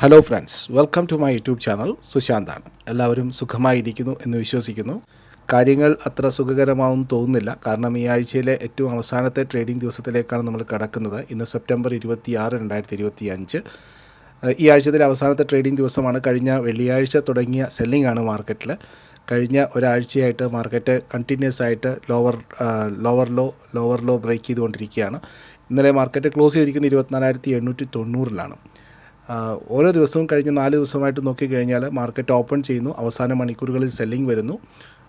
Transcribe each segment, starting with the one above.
Hello friends welcome to my YouTube channel സുശാന്താണ് എല്ലാവരും സുഖമായിരിക്കുന്നു എന്ന് വിശ്വസിക്കുന്നു. കാര്യങ്ങൾ അത്ര സുഖകരമാവും തോന്നുന്നില്ല. കാരണം ഈ ആഴ്ചയിലെ ഏറ്റവും അവസാനത്തെ ട്രേഡിംഗ് ദിവസത്തിലേക്കാണ് നമ്മൾ കടക്കുന്നത്. ഇന്ന് സെപ്റ്റംബർ ഇരുപത്തി ആറ് രണ്ടായിരത്തി ഇരുപത്തി അഞ്ച് ഈ ആഴ്ചയിലെ അവസാനത്തെ ട്രേഡിംഗ് ദിവസമാണ്. കഴിഞ്ഞ വെള്ളിയാഴ്ച തുടങ്ങിയ സെല്ലിംഗ് ആണ് മാർക്കറ്റിൽ കഴിഞ്ഞ ഒരാഴ്ചയായിട്ട് മാർക്കറ്റ് കണ്ടിന്യൂസ് ആയിട്ട് lower lower low lower low break ചെയ്തുകൊണ്ടിരിക്കുകയാണ്. ഇന്നലെ മാർക്കറ്റ് ക്ലോസ് ചെയ്തിരിക്കുന്നത് ഇരുപത്തിനാലായിരത്തി എണ്ണൂറ്റി തൊണ്ണൂറിലാണ്. ഓരോ ദിവസവും കഴിഞ്ഞ നാല് ദിവസമായിട്ട് നോക്കിക്കഴിഞ്ഞാൽ മാർക്കറ്റ് ഓപ്പൺ ചെയ്യുന്നു. അവസാന മണിക്കൂറുകളിൽ സെല്ലിംഗ് വരുന്നു.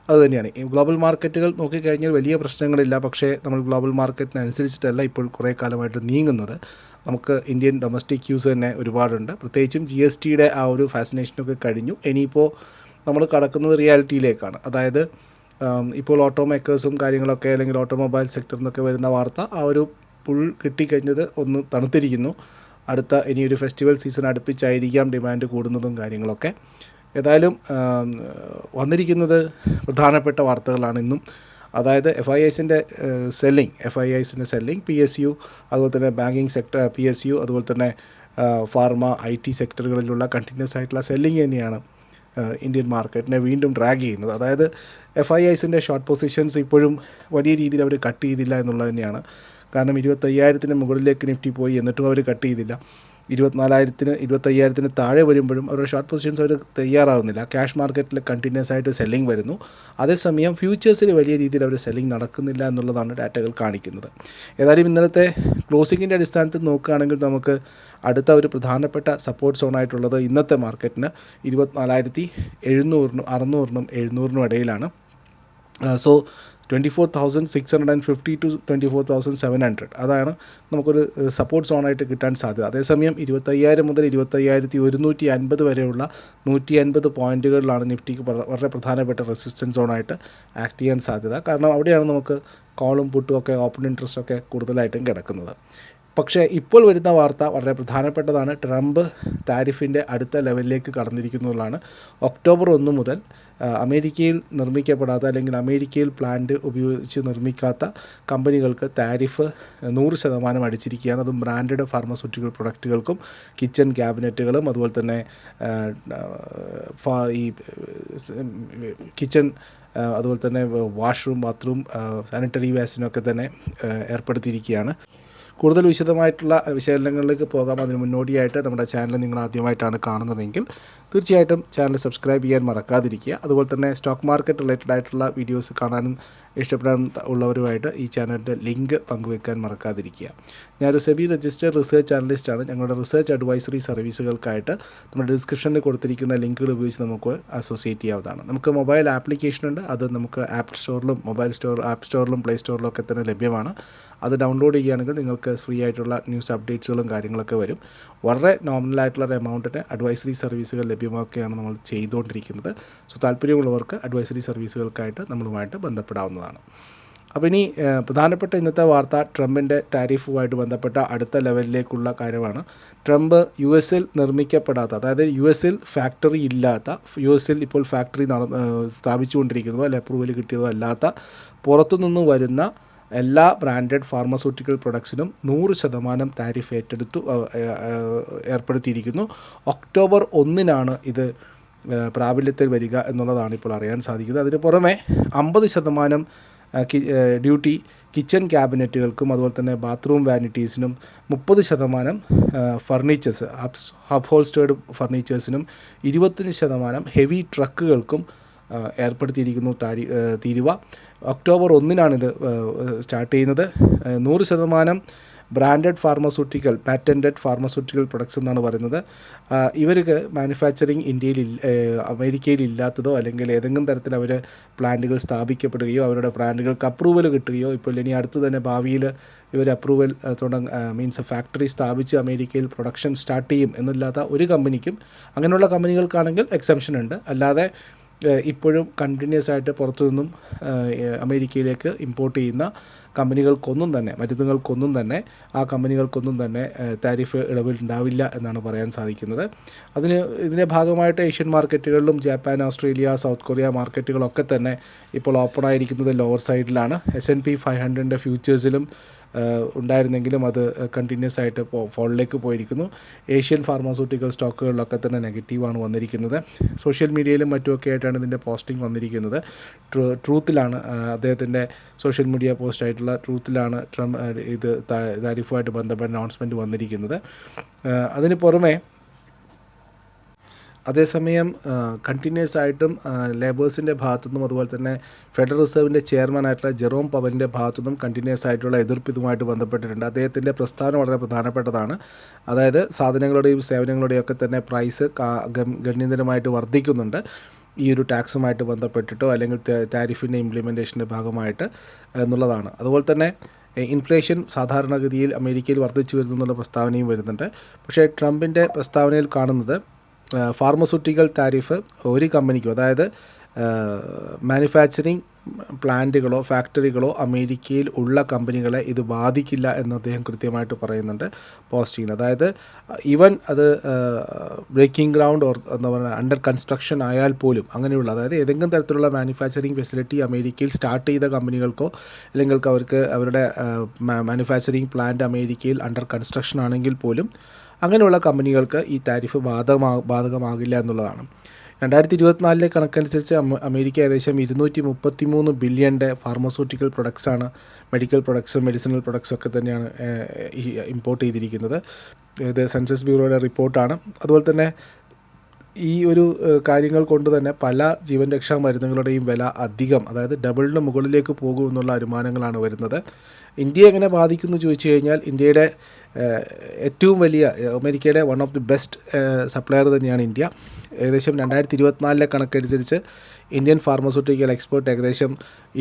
അതുതന്നെയാണ് ഈ ഗ്ലോബൽ മാർക്കറ്റുകൾ നോക്കിക്കഴിഞ്ഞാൽ വലിയ പ്രശ്നങ്ങളില്ല. പക്ഷേ നമ്മൾ ഗ്ലോബൽ മാർക്കറ്റിനനുസരിച്ചിട്ടല്ല ഇപ്പോൾ കുറേ കാലമായിട്ട് നീങ്ങുന്നത്. നമുക്ക് ഇന്ത്യൻ ഡൊമസ്റ്റിക് യൂസ് തന്നെ ഒരുപാടുണ്ട്. പ്രത്യേകിച്ചും ജി എസ് ടിയുടെ ആ ഒരു ഫാസിനേഷനൊക്കെ കഴിഞ്ഞു. ഇനിയിപ്പോൾ നമ്മൾ കടക്കുന്നത് റിയാലിറ്റിയിലേക്കാണ് അതായത് ഇപ്പോൾ ഓട്ടോമേക്കേഴ്സും കാര്യങ്ങളൊക്കെ അല്ലെങ്കിൽ ഓട്ടോമൊബൈൽ സെക്ടറിൽ നിന്നൊക്കെ വരുന്ന വാർത്ത ആ ഒരു പുൾ കിട്ടിക്കഴിഞ്ഞത് ഒന്ന് തണുത്തിരിക്കുന്നു. അടുത്ത ഇനിയൊരു ഫെസ്റ്റിവൽ സീസൺ അടുപ്പിച്ചായിരിക്കാം ഡിമാൻഡ് കൂടുന്നതും കാര്യങ്ങളൊക്കെ. ഏതായാലും വന്നിരിക്കുന്നത് പ്രധാനപ്പെട്ട വാർത്തകളാണ് ഇന്നും. അതായത് എഫ് ഐ എസിന്റെ സെല്ലിംഗ് എഫ് ഐ എസിന്റെ സെല്ലിംഗ് പി എസ് യു അതുപോലെ തന്നെ banking sector P S U അതുപോലെ തന്നെ ഫാർമ ഐ ടി സെക്ടറുകളിലുള്ള കണ്ടിന്യൂസ് ആയിട്ടുള്ള സെല്ലിംഗ് തന്നെയാണ്. ഇന്ത്യൻ മാർക്കറ്റിനെ വീണ്ടും ഡ്രാഗ് ചെയ്യുന്നത്. അതായത് എഫ് ഐ ഐസിന്റെ ഷോർട്ട് പൊസിഷൻസ് ഇപ്പോഴും വലിയ രീതിയിൽ അവർ കട്ട് ചെയ്തില്ല എന്നുള്ളത് തന്നെയാണ്. കാരണം ഇരുപത്തയ്യായിരത്തിന് മുകളിലേക്ക് നിഫ്റ്റി പോയി എന്നിട്ടും അവർ കട്ട് ചെയ്തില്ല. ഇരുപത്തിനാലായിരത്തിന് ഇരുപത്തയ്യായിരത്തിന് താഴെ വരുമ്പോഴും അവരുടെ ഷോർട്ട് പൊസിഷൻസ് അവർ തയ്യാറാവുന്നില്ല. ക്യാഷ് മാർക്കറ്റിൽ കണ്ടിന്യൂസ് ആയിട്ട് സെല്ലിംഗ് വരുന്നു. അതേസമയം ഫ്യൂച്ചേഴ്സിൽ വലിയ രീതിയിൽ അവർ സെല്ലിംഗ് നടക്കുന്നില്ല എന്നുള്ളതാണ് ഡാറ്റകൾ കാണിക്കുന്നത്. ഏതായാലും ഇന്നലത്തെ ക്ലോസിങ്ങിന്റെ അടിസ്ഥാനത്തിൽ നോക്കുകയാണെങ്കിൽ നമുക്ക് അടുത്ത ഒരു പ്രധാനപ്പെട്ട സപ്പോർട്ട് സോണായിട്ടുള്ളത് ഇന്നത്തെ മാർക്കറ്റിന് ഇരുപത്തിനാലായിരത്തി എഴുന്നൂറിനും അറുന്നൂറിനും എഴുന്നൂറിനും ഇടയിലാണ്. So twenty four thousand six hundred and fifty to twenty four thousand seven hundred അതാണ് നമുക്കൊരു സപ്പോർട്ട് സോണായിട്ട് കിട്ടാൻ സാധ്യത. അതേസമയം ഇരുപത്തയ്യായിരം മുതൽ ഇരുപത്തയ്യായിരത്തി ഒരുന്നൂറ്റി അൻപത് വരെയുള്ള നൂറ്റി അൻപത് പോയിന്റുകളിലാണ് നിഫ്റ്റിക്ക് വളരെ പ്രധാനപ്പെട്ട റെസിസ്റ്റൻസ് സോണായിട്ട് ആക്ട് ചെയ്യാൻ സാധ്യത. കാരണം അവിടെയാണ് നമുക്ക് കോളും പുട്ടും ഒക്കെ ഓപ്പൺ ഇൻട്രസ്റ്റ് ഒക്കെ കൂടുതലായിട്ടും കിടക്കുന്നത്. പക്ഷേ ഇപ്പോൾ വരുന്ന വാർത്ത വളരെ പ്രധാനപ്പെട്ടതാണ്. ട്രംപ് താരിഫിന്റെ അടുത്ത ലെവലിലേക്ക് കടന്നിരിക്കുന്നതാണ് ഒക്ടോബർ ഒന്ന് മുതൽ അമേരിക്കയിൽ നിർമ്മിക്കപ്പെടാത്ത അല്ലെങ്കിൽ അമേരിക്കയിൽ പ്ലാന്റ് ഉപയോഗിച്ച് നിർമ്മിക്കാത്ത കമ്പനികൾക്ക് താരിഫ് നൂറ് ശതമാനം അടിച്ചിരിക്കുകയാണ്. അതും ബ്രാൻഡഡ് ഫാർമസ്യൂട്ടിക്കൽ പ്രൊഡക്റ്റുകൾക്കും കിച്ചൺ ക്യാബിനറ്റുകളും അതുപോലെ തന്നെ ഈ കിച്ചൺ അതുപോലെ തന്നെ വാഷ്റൂം ബാത്റൂം സാനിറ്ററി വേസിനൊക്കെ തന്നെ ഏർപ്പെടുത്തിയിരിക്കുകയാണ്. കൂടുതൽ വിശദമായിട്ടുള്ള വിശകലനങ്ങളിലേക്ക് പോകാം. അതിന് മുന്നോടിയായിട്ട് നമ്മുടെ ചാനൽ നിങ്ങൾ ആദ്യമായിട്ടാണ് കാണുന്നതെങ്കിൽ തീർച്ചയായിട്ടും ചാനൽ സബ്സ്ക്രൈബ് ചെയ്യാൻ മറക്കാതിരിക്കുക. അതുപോലെ തന്നെ സ്റ്റോക്ക് മാർക്കറ്റ് റിലേറ്റഡ് ആയിട്ടുള്ള വീഡിയോസ് കാണാനും ഇഷ്ടപ്പെടാൻ ഉള്ളവരുമായിട്ട് ഈ ചാനലിന്റെ ലിങ്ക് പങ്കുവെക്കാൻ മറക്കാതിരിക്കുക. ഞാനൊരു സെബി രജിസ്റ്റേഡ് റിസർച്ച് അനലിസ്റ്റാണ്. ഞങ്ങളുടെ റിസർച്ച് അഡ്വൈസറി സർവീസുകൾക്കായിട്ട് നമ്മുടെ ഡിസ്ക്രിപ്ഷനിൽ കൊടുത്തിരിക്കുന്ന ലിങ്കുകൾ ഉപയോഗിച്ച് നമുക്ക് അസോസിയേറ്റ് ചെയ്യാവുന്നതാണ്. നമുക്ക് മൊബൈൽ ആപ്ലിക്കേഷൻ ഉണ്ട്. അത് നമുക്ക് ആപ്പ് സ്റ്റോറിലും മൊബൈൽ സ്റ്റോർ ആപ്പ് സ്റ്റോറിലും പ്ലേ സ്റ്റോറിലും ഒക്കെ തന്നെ ലഭ്യമാണ്. അത് ഡൗൺലോഡ് ചെയ്യുകയാണെങ്കിൽ നിങ്ങൾക്ക് ഫ്രീ ആയിട്ടുള്ള ന്യൂസ് അപ്ഡേറ്റ്സുകളും കാര്യങ്ങളൊക്കെ വരും. വളരെ നോമിനൽ ആയിട്ടുള്ള ഒരു എമൗണ്ടിന് അഡ്വൈസറി സർവീസുകൾ ലഭ്യമാക്കുകയാണ് നമ്മൾ ചെയ്തുകൊണ്ടിരിക്കുന്നത്. സോ താല്പര്യമുള്ളവർക്ക് അഡ്വൈസറി സർവീസുകൾക്കായിട്ട് നമ്മളുമായിട്ട് ബന്ധപ്പെടാവുന്നതാണ്. അപ്പോൾ ഇനി പ്രധാനപ്പെട്ട ഇന്നത്തെ വാർത്ത ട്രംപിന്റെ ടാരിഫുമായിട്ട് ബന്ധപ്പെട്ട അടുത്ത ലെവലിലേക്കുള്ള കാര്യമാണ്. ട്രംപ് യു എസിൽ നിർമ്മിക്കപ്പെടാത്ത അതായത് യു എസിൽ ഫാക്ടറി ഇല്ലാത്ത യു എസിൽ ഇപ്പോൾ ഫാക്ടറി സ്ഥാപിച്ചുകൊണ്ടിരിക്കുന്നതോ അല്ലെ അപ്രൂവൽ കിട്ടിയതോ അല്ലാത്ത പുറത്തുനിന്ന് വരുന്ന എല്ലാ ബ്രാൻഡഡ് ഫാർമസ്യൂട്ടിക്കൽ പ്രൊഡക്ട്സിനും നൂറ് ശതമാനം താരിഫ് ഏറ്റെടുത്തു ഏർപ്പെടുത്തിയിരിക്കുന്നു. ഒക്ടോബർ ഒന്നിനാണ് ഇത് പ്രാബല്യത്തിൽ വരിക എന്നുള്ളതാണ് ഇപ്പോൾ അറിയാൻ സാധിക്കുന്നത്. അതിന് പുറമെ അമ്പത് ശതമാനം ഡ്യൂട്ടി കിച്ചൺ ക്യാബിനറ്റുകൾക്കും അതുപോലെ തന്നെ ബാത്റൂം വാനിറ്റീസിനും മുപ്പത് ശതമാനം ഫർണിച്ചേഴ്സ് അപ്സ് ഹബ് ഹോൾസ്റ്റേഡ് ഫർണിച്ചേഴ്സിനും ഇരുപത്തഞ്ച് ശതമാനം ഹെവി ട്രക്കുകൾക്കും ഏർപ്പെടുത്തിയിരിക്കുന്നു താരി തീരുവ. ഒക്ടോബർ ഒന്നിനാണിത് സ്റ്റാർട്ട് ചെയ്യുന്നത്. നൂറ് ശതമാനം branded pharmaceutical patented pharmaceutical products എന്നാണ് പറയുന്നത്. ഇവർക്ക് മാനുഫാക്ചറിങ് ഇന്ത്യയിൽ അമേരിക്കയിൽ ഇല്ലാത്തതോ അല്ലെങ്കിൽ ഏതെങ്കിലും തരത്തിൽ അവർ പ്ലാന്റുകൾ സ്ഥാപിക്കപ്പെടുകയോ അവരുടെ പ്ലാന്റുകൾക്ക് അപ്രൂവൽ കിട്ടുകയോ ഇപ്പോൾ ഇനി അടുത്ത് തന്നെ ഭാവിയിൽ ഇവർ അപ്രൂവൽ തുടങ്ങ മീൻസ് ഫാക്ടറി സ്ഥാപിച്ച് അമേരിക്കയിൽ പ്രൊഡക്ഷൻ സ്റ്റാർട്ട് ചെയ്യും എന്നില്ലാത്ത ഒരു കമ്പനിക്കും അങ്ങനെയുള്ള കമ്പനികൾക്കാണെങ്കിൽ എക്സംഷൻ ഉണ്ട്. അല്ലാതെ ഇപ്പോഴും കണ്ടിന്യൂസ് ആയിട്ട് പുറത്തു നിന്നും അമേരിക്കയിലേക്ക് ഇമ്പോർട്ട് ചെയ്യുന്ന കമ്പനികൾക്കൊന്നും തന്നെ മരുന്നുകൾക്കൊന്നും തന്നെ ആ കമ്പനികൾക്കൊന്നും തന്നെ താരിഫ് ഇളവിൽ ഉണ്ടാവില്ല എന്നാണ് പറയാൻ സാധിക്കുന്നത്. അതിന് ഇതിന്റെ ഭാഗമായിട്ട് ഏഷ്യൻ മാർക്കറ്റുകളിലും ജപ്പാൻ ഓസ്ട്രേലിയ സൗത്ത് കൊറിയ മാർക്കറ്റുകളൊക്കെ തന്നെ ഇപ്പോൾ ഓപ്പൺ ആയിരിക്കുന്നത് ലോവർ സൈഡിലാണ്. എസ് എൻ പി ഫൈവ് ഹൺഡ്രഡിന്റെ ഫ്യൂച്ചേഴ്സിലും ഉണ്ടായിരുന്നെങ്കിലും അത് കണ്ടിന്യൂസ് ആയിട്ട് ഫോളിലേക്ക് പോയിരിക്കുന്നു. ഏഷ്യൻ ഫാർമസ്യൂട്ടിക്കൽ സ്റ്റോക്കുകളിലൊക്കെ തന്നെ നെഗറ്റീവാണ് വന്നിരിക്കുന്നത്. സോഷ്യൽ മീഡിയയിലും മറ്റുമൊക്കെ ആയിട്ടാണ് ഇതിന്റെ പോസ്റ്റിംഗ് വന്നിരിക്കുന്നത്. ട്രൂ ട്രൂത്തിലാണ് അദ്ദേഹത്തിന്റെ സോഷ്യൽ മീഡിയ പോസ്റ്റ് ആയിട്ടുള്ള ട്രൂത്തിലാണ് ട്രംപ് ഇത് താരിഫുമായിട്ട് ബന്ധപ്പെട്ട അനൗൺസ്മെന്റ് വന്നിരിക്കുന്നത്. അതിന് പുറമെ അതേസമയം കണ്ടിന്യൂസ് ആയിട്ടും ലേബേഴ്സിന്റെ ഭാഗത്തുനിന്നും അതുപോലെ തന്നെ ഫെഡറൽ റിസർവിന്റെ ചെയർമാനായിട്ടുള്ള ജെറോം പവലിന്റെ ഭാഗത്തുനിന്നും കണ്ടിന്യൂസ് ആയിട്ടുള്ള എതിർപ്പ് ഇതുമായിട്ട് ബന്ധപ്പെട്ടിട്ടുണ്ട്. അദ്ദേഹത്തിന്റെ പ്രസ്ഥാനം വളരെ പ്രധാനപ്പെട്ടതാണ്. അതായത് സാധനങ്ങളുടെയും സേവനങ്ങളുടെയും ഒക്കെ തന്നെ പ്രൈസ് ഗണ്യതരമായിട്ട് വർദ്ധിക്കുന്നുണ്ട്. ഈ ഒരു ടാക്സുമായിട്ട് ബന്ധപ്പെട്ടിട്ടോ അല്ലെങ്കിൽ താരിഫിന്റെ ഇംപ്ലിമെന്റേഷന്റെ ഭാഗമായിട്ട് എന്നുള്ളതാണ്. അതുപോലെ തന്നെ ഇൻഫ്ലേഷൻ സാധാരണഗതിയിൽ അമേരിക്കയിൽ വർദ്ധിച്ചു വരുന്നു എന്നുള്ള പ്രസ്താവനയും വരുന്നുണ്ട്. പക്ഷേ ട്രംപിന്റെ പ്രസ്താവനയിൽ കാണുന്നത് ഫാർമസ്യൂട്ടിക്കൽ താരിഫ് ഒരു കമ്പനിക്കും അതായത് മാനുഫാക്ചറിങ് പ്ലാന്റുകളോ ഫാക്ടറികളോ അമേരിക്കയിൽ ഉള്ള കമ്പനികളെ ഇത് ബാധിക്കില്ല എന്ന് അദ്ദേഹം കൃത്യമായിട്ട് പറയുന്നുണ്ട് പോസ്റ്റിങ്ങിൽ അതായത് ഈവൻ അത് ബ്രേക്കിംഗ് ഗ്രൗണ്ട് ഓർ എന്താ പറയുക അണ്ടർ കൺസ്ട്രക്ഷൻ ആയാൽ പോലും അങ്ങനെയുള്ള അതായത് ഏതെങ്കിലും തരത്തിലുള്ള മാനുഫാക്ചറിങ് ഫെസിലിറ്റി അമേരിക്കയിൽ സ്റ്റാർട്ട് ചെയ്ത കമ്പനികൾക്കോ അല്ലെങ്കിൽ അവർക്ക് അവരുടെ മാനുഫാക്ചറിങ് പ്ലാന്റ് അമേരിക്കയിൽ അണ്ടർ കൺസ്ട്രക്ഷൻ ആണെങ്കിൽ പോലും അങ്ങനെയുള്ള കമ്പനികൾക്ക് ഈ താരിഫ് ബാധകമാ ബാധകമാകില്ല എന്നുള്ളതാണ്. രണ്ടായിരത്തി ഇരുപത്തിനാലിലെ കണക്കനുസരിച്ച് അമേരിക്ക ഏകദേശം ഇരുന്നൂറ്റി മുപ്പത്തി മൂന്ന് ബില്യന്റെ ഫാർമസ്യൂട്ടിക്കൽ പ്രൊഡക്ട്സാണ് മെഡിക്കൽ പ്രൊഡക്ട്സും മെഡിസിനൽ പ്രൊഡക്ട്സും ഒക്കെ തന്നെയാണ് ഇമ്പോർട്ട് ചെയ്തിരിക്കുന്നത്. ഇത് സെൻസസ് ബ്യൂറോയുടെ റിപ്പോർട്ടാണ്. അതുപോലെ തന്നെ ഈ ഒരു കാര്യങ്ങൾ കൊണ്ട് തന്നെ പല ജീവൻ രക്ഷാ മരുന്നുകളുടെയും വില അധികം അതായത് ഡബിളിന് മുകളിലേക്ക് പോകും എന്നുള്ള അനുമാനങ്ങളാണ് വരുന്നത്. ഇന്ത്യ എങ്ങനെ ബാധിക്കുന്നു ചോദിച്ചു കഴിഞ്ഞാൽ ഇന്ത്യയുടെ ഏറ്റവും വലിയ അമേരിക്കയുടെ one of the best supplier തന്നെയാണ് ഇന്ത്യ. ഏകദേശം രണ്ടായിരത്തി ഇരുപത്തിനാലിലെ കണക്കനുസരിച്ച് ഇന്ത്യൻ ഫാർമസ്യൂട്ടിക്കൽ എക്സ്പോർട്ട് ഏകദേശം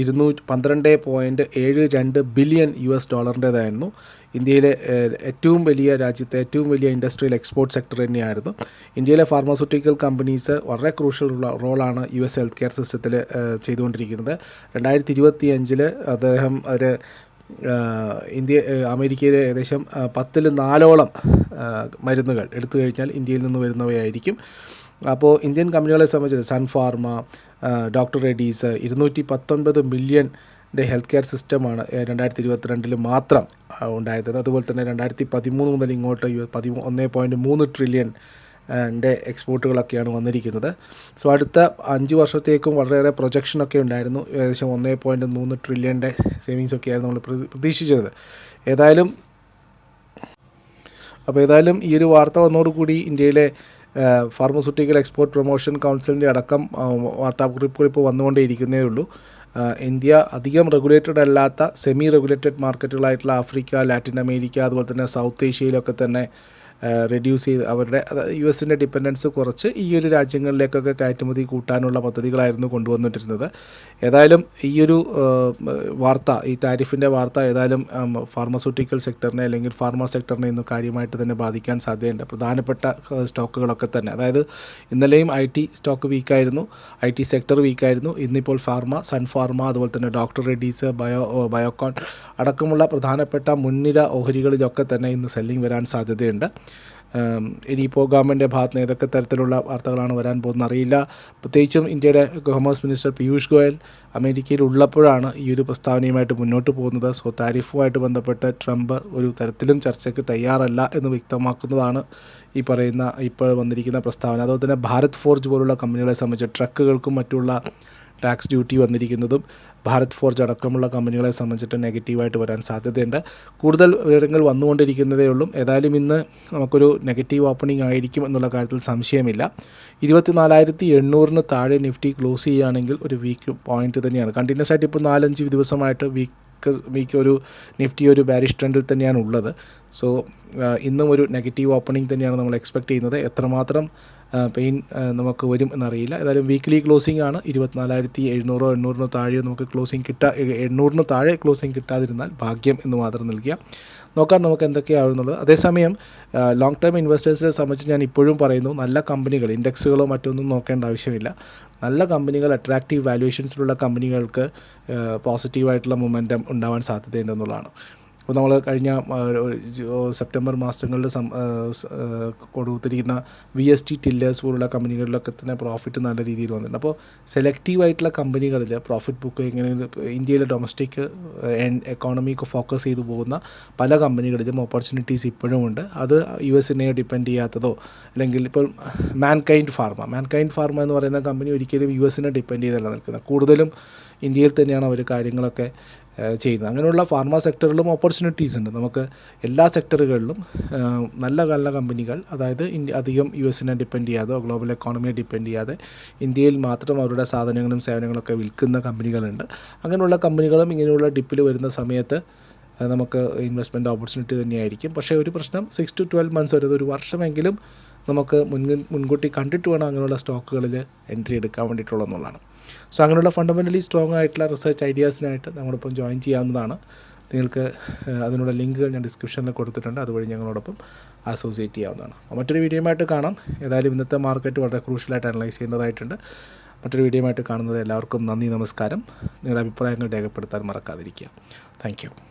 ഇരുന്നൂറ്റി പന്ത്രണ്ട് പോയിന്റ് ഏഴ് രണ്ട് ബില്യൺ യു എസ് ഡോളറിന്റേതായിരുന്നു ഇന്ത്യയിലെ ഏറ്റവും വലിയ രാജ്യത്തെ ഏറ്റവും വലിയ ഇൻഡസ്ട്രിയൽ എക്സ്പോർട്ട് സെക്ടർ തന്നെയായിരുന്നു. ഇന്ത്യയിലെ ഫാർമസ്യൂട്ടിക്കൽ കമ്പനീസ് വളരെ ക്രൂഷ്യൽ ഉള്ള റോളാണ് യു എസ് ഹെൽത്ത് കെയർ സിസ്റ്റത്തിൽ ചെയ്തുകൊണ്ടിരിക്കുന്നത്. രണ്ടായിരത്തി ഇരുപത്തി അഞ്ചിൽ അദ്ദേഹം ഒരു ഇന്ത്യ അമേരിക്കയിലെ ഏകദേശം പത്തിൽ നാലോളം മരുന്നുകൾ എടുത്തു കഴിഞ്ഞാൽ ഇന്ത്യയിൽ നിന്ന് വരുന്നവയായിരിക്കും. അപ്പോൾ ഇന്ത്യൻ കമ്പനികളെ സംബന്ധിച്ച് സൺ ഫാർമ ഡോക്ടർ റെഡീസ് ഇരുന്നൂറ്റി പത്തൊൻപത് മില്യൺ ഹെൽത്ത് കെയർ സിസ്റ്റമാണ് രണ്ടായിരത്തി ഇരുപത്തിരണ്ടിൽ മാത്രം ഉണ്ടായത്. അതുപോലെ തന്നെ രണ്ടായിരത്തി പതിമൂന്ന് മുതൽ ഇങ്ങോട്ട് പതിമൂ ഒന്നേ പോയിന്റ് മൂന്ന് ട്രില്യൺ ന്റെ എക്സ്പോർട്ടുകളൊക്കെയാണ് വന്നിരിക്കുന്നത്. സോ അടുത്ത അഞ്ച് വർഷത്തേക്കും വളരെയേറെ പ്രൊജക്ഷനൊക്കെ ഉണ്ടായിരുന്നു. ഏകദേശം ഒന്നേ പോയിന്റ് മൂന്ന് ട്രില്യന്റെ സേവിങ്സ് ഒക്കെയായിരുന്നു നമ്മൾ പ്രതീക്ഷിച്ചിരുന്നത്. ഏതായാലും അപ്പോൾ ഏതായാലും ഈ ഒരു വാർത്ത വന്നതോടുകൂടി ഇന്ത്യയിലെ ഫാർമസ്യൂട്ടിക്കൽ എക്സ്പോർട്ട് പ്രൊമോഷൻ കൗൺസിലിന്റെ അടക്കം വാർത്താ വാർത്താക്കുറിപ്പുകൾ ഇപ്പോൾ വന്നുകൊണ്ടേയിരിക്കുന്നേ ഉള്ളൂ. ഇന്ത്യ അധികം റെഗുലേറ്റഡ് അല്ലാത്ത സെമി റെഗുലേറ്റഡ് മാർക്കറ്റുകളായിട്ടുള്ള ആഫ്രിക്ക ലാറ്റിൻ അമേരിക്ക അതുപോലെ തന്നെ സൗത്ത് ഏഷ്യയിലൊക്കെ തന്നെ റെഡ്യൂസ് ചെയ്ത് അവരുടെ യു എസിന്റെ ഡിപ്പെൻഡൻസ് കുറച്ച് ഈ ഒരു രാജ്യങ്ങളിലേക്കൊക്കെ കയറ്റുമതി കൂട്ടാനുള്ള പദ്ധതികളായിരുന്നു കൊണ്ടുവന്നിട്ടിരുന്നത്. ഏതായാലും ഈയൊരു വാർത്ത ഈ താരിഫിന്റെ വാർത്ത ഏതായാലും ഫാർമസ്യൂട്ടിക്കൽ സെക്ടറിനെ അല്ലെങ്കിൽ ഫാർമ സെക്ടറിനെ ഇന്ന് കാര്യമായിട്ട് തന്നെ ബാധിക്കാൻ സാധ്യതയുണ്ട്. പ്രധാനപ്പെട്ട സ്റ്റോക്കുകളൊക്കെ തന്നെ. അതായത് ഇന്നലെയും ഐ ടി സ്റ്റോക്ക് വീക്കായിരുന്നു ഐ ടി സെക്ടർ വീക്കായിരുന്നു ഇന്നിപ്പോൾ ഫാർമ സൺ ഫാർമ അതുപോലെ തന്നെ ഡോക്ടർ റെഡീസ് ബയോ ബയോകോൺ അടക്കമുള്ള പ്രധാനപ്പെട്ട മുൻനിര ഓഹരികളിലൊക്കെ തന്നെ ഇന്ന് സെല്ലിംഗ് വരാൻ സാധ്യതയുണ്ട്. ഇനിയിപ്പോൾ ഗവൺമെന്റിന്റെ ഭാഗത്ത് നിന്ന് ഏതൊക്കെ തരത്തിലുള്ള വാർത്തകളാണ് വരാൻ പോകുന്നത് അറിയില്ല. പ്രത്യേകിച്ചും ഇന്ത്യയുടെ കൊമേഴ്സ് മിനിസ്റ്റർ പീയൂഷ് ഗോയൽ അമേരിക്കയിൽ ഉള്ളപ്പോഴാണ് ഈ ഒരു പ്രസ്താവനയുമായിട്ട് മുന്നോട്ട് പോകുന്നത്. സോ താരിഫുമായിട്ട് ബന്ധപ്പെട്ട് ട്രംപ് ഒരു തരത്തിലും ചർച്ചയ്ക്ക് തയ്യാറല്ല എന്ന് വ്യക്തമാക്കുന്നതാണ് ഈ പറയുന്ന ഇപ്പോൾ വന്നിരിക്കുന്ന പ്രസ്താവന. അതുപോലെ തന്നെ ഭാരത് ഫോർജ് പോലുള്ള കമ്പനികളെ സംബന്ധിച്ച് ട്രക്കുകൾക്കും മറ്റുള്ള ടാക്സ് ഡ്യൂട്ടി വന്നിരിക്കുന്നതും ഭാരത് ഫോർജ് അടക്കമുള്ള കമ്പനികളെ സംബന്ധിച്ചിട്ട് നെഗറ്റീവായിട്ട് വരാൻ സാധ്യതയുണ്ട്. കൂടുതൽ വിവരങ്ങൾ വന്നുകൊണ്ടിരിക്കുന്നതേ ഉള്ളൂ. ഏതായാലും ഇന്ന് നമുക്കൊരു നെഗറ്റീവ് ഓപ്പണിംഗ് ആയിരിക്കും എന്നുള്ള കാര്യത്തിൽ സംശയമില്ല. ഇരുപത്തിനാലായിരത്തി എണ്ണൂറിന് താഴെ നിഫ്റ്റി ക്ലോസ് ചെയ്യുകയാണെങ്കിൽ ഒരു വീക്ക് പോയിന്റ് തന്നെയാണ്. കണ്ടിന്യൂസ് ആയിട്ട് ഇപ്പോൾ നാലഞ്ച് ദിവസമായിട്ട് വീക്ക് മിക്ക ഒരു നിഫ്റ്റി ഒരു ബാരിഷ് ട്രെൻഡിൽ തന്നെയാണ് ഉള്ളത്. സോ ഇന്നും ഒരു നെഗറ്റീവ് ഓപ്പണിംഗ് തന്നെയാണ് നമ്മൾ എക്സ്പെക്ട് ചെയ്യുന്നത്. എത്രമാത്രം പെയിൻ നമുക്ക് വരും എന്നറിയില്ല. ഏതായാലും വീക്ക്ലി ക്ലോസിംഗ് ആണ്. ഇരുപത്തിനാലായിരത്തി എഴുന്നൂറോ എണ്ണൂറിനോ താഴെയോ നമുക്ക് ക്ലോസിംഗ് കിട്ടാ എണ്ണൂറിന് താഴെ ക്ലോസിംഗ് കിട്ടാതിരുന്നാൽ ഭാഗ്യം എന്ന് മാത്രം നൽകിയ. നോക്കാം നമുക്ക് എന്തൊക്കെയാണെന്നുള്ളത് അതേസമയം ലോങ് ടേം ഇൻവെസ്റ്റേഴ്സിനെ സംബന്ധിച്ച് ഞാൻ ഇപ്പോഴും പറയുന്നു നല്ല കമ്പനികൾ ഇൻഡെക്സുകളോ മറ്റൊന്നും നോക്കേണ്ട ആവശ്യമില്ല. നല്ല കമ്പനികൾ അട്രാക്റ്റീവ് വാല്യുവേഷൻസിലുള്ള കമ്പനികൾക്ക് പോസിറ്റീവായിട്ടുള്ള മൊമെന്റം ഉണ്ടാവാൻ സാധ്യതയുണ്ടെന്നുള്ളതാണ് അപ്പോൾ നമ്മൾ കഴിഞ്ഞ സെപ്റ്റംബർ മാസങ്ങളിൽ കൊടുത്തിരിക്കുന്ന വി എസ് ടി ടില്ലേഴ്സ് പോലുള്ള കമ്പനികളിലൊക്കെ തന്നെ പ്രോഫിറ്റ് നല്ല രീതിയിൽ വന്നിട്ടുണ്ട്. അപ്പോൾ സെലക്റ്റീവ് ആയിട്ടുള്ള കമ്പനികളിൽ പ്രോഫിറ്റ് ബുക്ക് ഇങ്ങനെ ഇന്ത്യയിലെ ഡൊമസ്റ്റിക് എക്കോണമിക്ക് ഫോക്കസ് ചെയ്തു പോകുന്ന പല കമ്പനികളിലും ഓപ്പർച്യൂണിറ്റീസ് ഇപ്പോഴും ഉണ്ട്. അത് യു എസിനെ ഡിപ്പെൻഡ് ചെയ്യാത്തതോ അല്ലെങ്കിൽ ഇപ്പോൾ മാൻകൈൻഡ് ഫാർമ മാൻകൈൻഡ് ഫാർമ എന്ന് പറയുന്ന കമ്പനി ഒരിക്കലും യു എസിനെ ഡിപ്പെൻഡ് ചെയ്തല്ല നിൽക്കുന്നത്. കൂടുതലും ഇന്ത്യയിൽ തന്നെയാണ് അവർ കാര്യങ്ങളൊക്കെ ചെയ്യുന്നത്. അങ്ങനെയുള്ള ഫാർമ സെക്ടറിലും ഓപ്പർച്യൂണിറ്റീസ് ഉണ്ട്. നമുക്ക് എല്ലാ സെക്ടറുകളിലും നല്ല നല്ല കമ്പനികൾ അതായത് അധികം യു എസിനെ ഡിപ്പെൻഡ് ചെയ്യാതെ ഗ്ലോബൽ എക്കോണമിയെ ഡിപ്പെൻഡ് ചെയ്യാതെ ഇന്ത്യയിൽ മാത്രം അവരുടെ സാധനങ്ങളും സേവനങ്ങളൊക്കെ വിൽക്കുന്ന കമ്പനികളുണ്ട് അങ്ങനെയുള്ള കമ്പനികളും ഇങ്ങനെയുള്ള ഡിപ്പിൽ വരുന്ന സമയത്ത് നമുക്ക് ഇൻവെസ്റ്റ്മെന്റ് ഓപ്പർച്യൂണിറ്റി തന്നെയായിരിക്കും. പക്ഷേ ഒരു പ്രശ്നം സിക്സ് ടു ട്വൽവ് മന്ത്സ് വരെ ഒരു വർഷമെങ്കിലും നമുക്ക് മുൻകിൽ മുൻകൂട്ടി കണ്ടിട്ട് വേണം അങ്ങനെയുള്ള സ്റ്റോക്കുകളിൽ എൻട്രി എടുക്കാൻ വേണ്ടിയിട്ടുള്ളതെന്നുള്ളതാണ് സോ അങ്ങനെയുള്ള ഫണ്ടമെന്റലി സ്ട്രോങ് ആയിട്ടുള്ള റിസർച്ച് ഐഡിയാസിനായിട്ട് നമ്മളിപ്പം ജോയിൻ ചെയ്യാവുന്നതാണ്. നിങ്ങൾക്ക് അതിനുള്ള ലിങ്കുകൾ ഞാൻ ഡിസ്ക്രിപ്ഷനിൽ കൊടുത്തിട്ടുണ്ട്. അതുവഴി ഞങ്ങളോടൊപ്പം അസോസിയേറ്റ് ചെയ്യാവുന്നതാണ്. മറ്റൊരു വീഡിയോയുമായിട്ട് കാണാം. ഏതായാലും ഇന്നത്തെ മാർക്കറ്റ് വളരെ ക്രൂഷ്യലായിട്ട് അനലൈസ് ചെയ്യേണ്ടതായിട്ടുണ്ട്. മറ്റൊരു വീഡിയോയുമായിട്ട് കാണുന്നത് എല്ലാവർക്കും നന്ദി നമസ്കാരം. നിങ്ങളുടെ അഭിപ്രായങ്ങൾ രേഖപ്പെടുത്താൻ മറക്കാതിരിക്കുക. താങ്ക്